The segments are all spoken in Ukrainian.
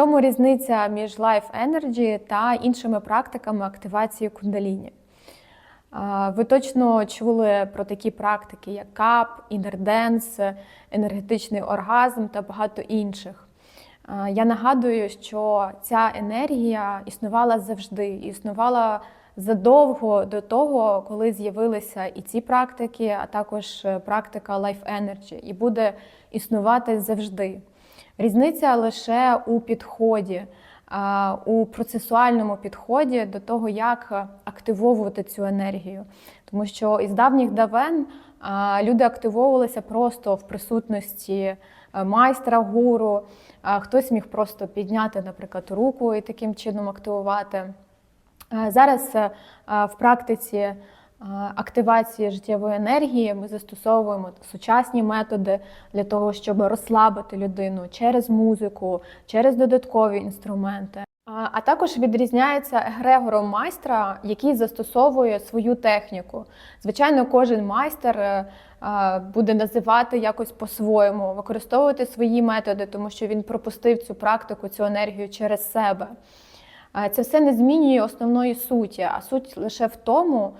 чому різниця між Life Energy та іншими практиками активації кундаліні? Ви точно чули про такі практики, як кап, інерденс, енергетичний оргазм та багато інших. Я нагадую, що ця енергія існувала завжди, існувала задовго до того, коли з'явилися і ці практики, а також практика Life Energy, і буде існувати завжди. Різниця лише у підході, у процесуальному підході до того, як активовувати цю енергію. Тому що із давніх давен люди активовувалися просто в присутності е, майстра гуру, хтось міг просто підняти, наприклад, руку і таким чином активувати. Е, Зараз е, в практиці активації життєвої енергії ми застосовуємо сучасні методи для того, щоб розслабити людину через музику, через додаткові інструменти. А- А також відрізняється егрегором майстра, який застосовує свою техніку. Звичайно, кожен майстер е, е, буде називати якось по-своєму, використовувати свої методи, тому що він пропустив цю практику, цю енергію через себе. Е, Це все не змінює основної суті, а суть лише в тому, е,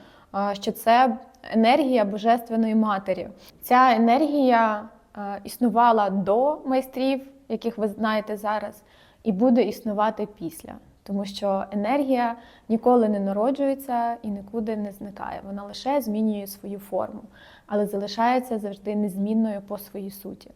що це енергія Божественної Матері. Ця енергія е, існувала до майстрів, яких ви знаєте зараз, і буде існувати після. Тому що енергія ніколи не народжується і нікуди не зникає. Вона лише змінює свою форму, але залишається завжди незмінною по своїй суті.